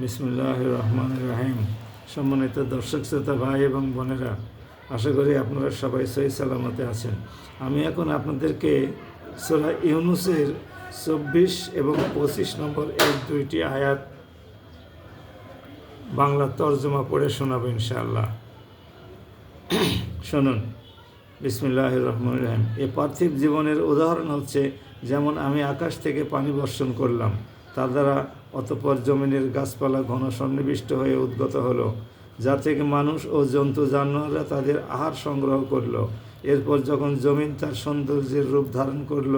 বিসমুল্লাহ রহমান রাহিম সম্মানিত দর্শক, শ্রোতা, ভাই এবং বোনেরা, আশা করি আপনারা সবাই সহি সালামতে আছেন। আমি এখন আপনাদেরকে সোরা ইউনুসের চব্বিশ এবং পঁচিশ নম্বর এই দুইটি আয়াত বাংলা তর্জমা পড়ে শোনাবো ইনশাআল্লাহ। শুনুন। বিসমিল্লাহ রহমান রাহিম এ পার্থিব জীবনের উদাহরণ হচ্ছে, যেমন আমি আকাশ থেকে পানি বর্ষণ করলাম, তার দ্বারা অতপর জমিনের গাছপালা ঘন সন্নিবিষ্ট হয়ে উদ্গত হলো, যা থেকে মানুষ ও জন্তু জানোয়াররা তাদের আহার সংগ্রহ করল। এরপর যখন জমিন তার সৌন্দর্যের রূপ ধারণ করল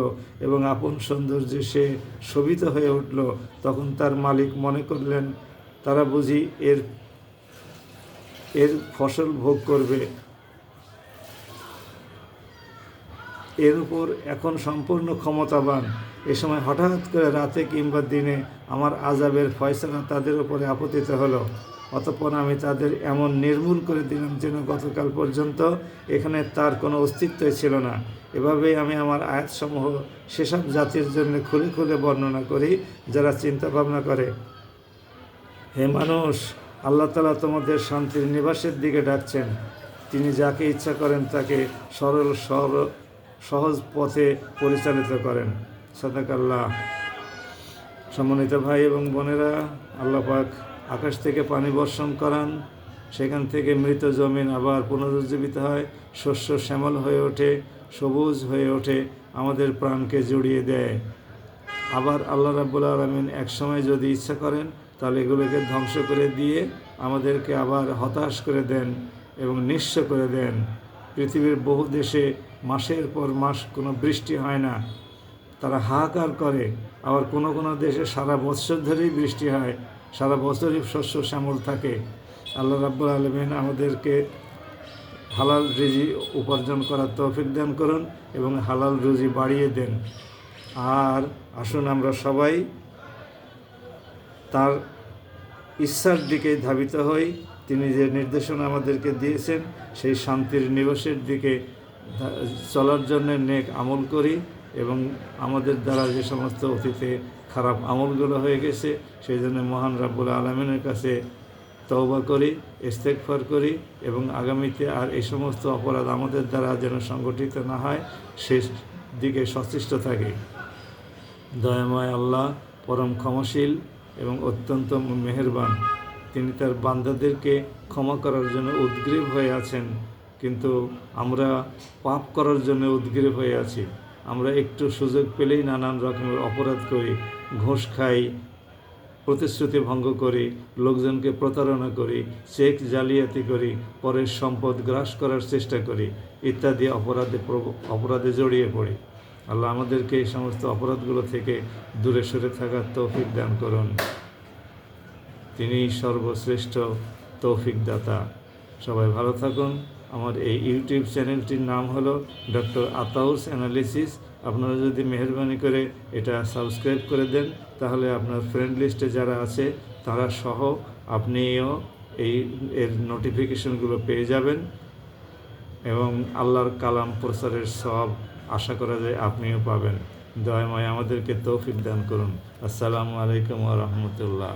এবং আপন সৌন্দর্যে সে শোভিত হয়ে উঠল, তখন তার মালিক মনে করলেন, তারা বুঝি এর এর ফসল ভোগ করবে। এর উপর এখন সম্পূর্ণ ক্ষমতাবান। এ সময় হঠাৎ করে রাতে কিংবা দিনে আমার আজাবের ফয়সলা তাদের উপরে আপতিত হলো। অতঃপর আমি তাদের এমন নির্মূল করে দিলাম যেন গতকাল পর্যন্ত এখানে তার কোনো অস্তিত্বই ছিল না। এভাবেই আমি আমার আয়াতসমূহ সেসব জাতির জন্য খুলে খুলে বর্ণনা করি, যারা চিন্তা ভাবনা করে। হে মানুষ, আল্লাহ তালা তোমাদের শান্তির নিবাসের দিকে ডাকছেন। তিনি যাকে ইচ্ছা করেন তাকে সরল সরল সহজ পথে পরিচালিত করেন। সাদাকাল্লাহ। সম্মানিত ভাই এবং বোনেরা, আল্লাহ পাক আকাশ থেকে পানি বর্ষণ করান। সেখান থেকে মৃত জমিন আবার পুনরুজ্জীবিত হয়। শস্য শ্যামল হয়ে ওঠে, সবুজ হয়ে ওঠে, আমাদের প্রাণকে জড়িয়ে দেয়। আবার আল্লাহ রাব্বুল আলমিন একসময় যদি ইচ্ছা করেন, তাহলে এগুলোকে ধ্বংস করে দিয়ে আমাদেরকে আবার হতাশ করে দেন এবং নিঃস্ব করে দেন। পৃথিবীর বহু দেশে মাসের পর মাস কোনো বৃষ্টি হয় না। তারা হাহাকার করে। আবার কোনো কোনো দেশে সারা বছর ধরেই বৃষ্টি হয়। সারা বছরই শস্য শ্যামল থাকে। আল্লাহ রাব্বুল আলমিন আমাদেরকে হালাল রুজি উপার্জন করার তৌফিক দান করুন এবং হালাল রুজি বাড়িয়ে দেন। আর আসুন আমরা সবাই তার ইচ্ছার দিকে ধাবিত হই। তিনি যে নির্দেশনা আমাদেরকে দিয়েছেন, সেই শান্তির নিবাসের দিকে চলার জন্য নেক আমল করি এবং আমাদের দ্বারা যে সমস্ত অতীতে খারাপ আমলগুলো হয়ে গেছে, সেই জন্য মহান রাব্বুল আলমিনের কাছে তওবা করি ইস্তেকফার করি এবং আগামীতে আর এই সমস্ত অপরাধ আমাদের দ্বারা যেন সংগঠিত না হয়, সে দিকে সচেষ্ট থাকি। দয়াময় আল্লাহ পরম ক্ষমাশীল এবং অত্যন্ত মেহেরবান। তিনি তার বান্দাদেরকে ক্ষমা করার জন্য উদ্গ্রীব হয়ে আছেন। কিন্তু আমরা পাপ করার জন্য উদ্গ্রীব হয়ে আছি। আমরা একটু সুযোগ পেলেই নানান রকমের অপরাধ করি, ঘোষ খাই, প্রতিশ্রুতি ভঙ্গ করি, লোকজনকে প্রতারণা করি, চেক জালিয়াতি করি, পরের সম্পদ গ্রাস করার চেষ্টা করি, ইত্যাদি অপরাধে অপরাধে জড়িয়ে পড়ি। আল্লাহ আমাদেরকে এই সমস্ত অপরাধগুলো থেকে দূরে সরে থাকার তৌফিক দান করুন। তিনি সর্বশ্রেষ্ঠ তৌফিক দাতা। সবাই ভালো থাকুন। আমার এই ইউটিউব চ্যানেলটির নাম হলো ডক্টর আতাউস অ্যানালিসিস। আপনারা যদি মেহরবানি করে এটা সাবস্ক্রাইব করে দেন, তাহলে আপনার ফ্রেন্ড লিস্টে যারা আছে, তারা সহ আপনিও এই, এর নোটিফিকেশনগুলো পেয়ে যাবেন। এবং আল্লাহর কালাম প্রচারের সব আশা করা যায় আপনিও পাবেন। দয়াময় আমাদেরকে তৌফিক দান করুন। আসসালামু আলাইকুম রহমতুল্লাহ।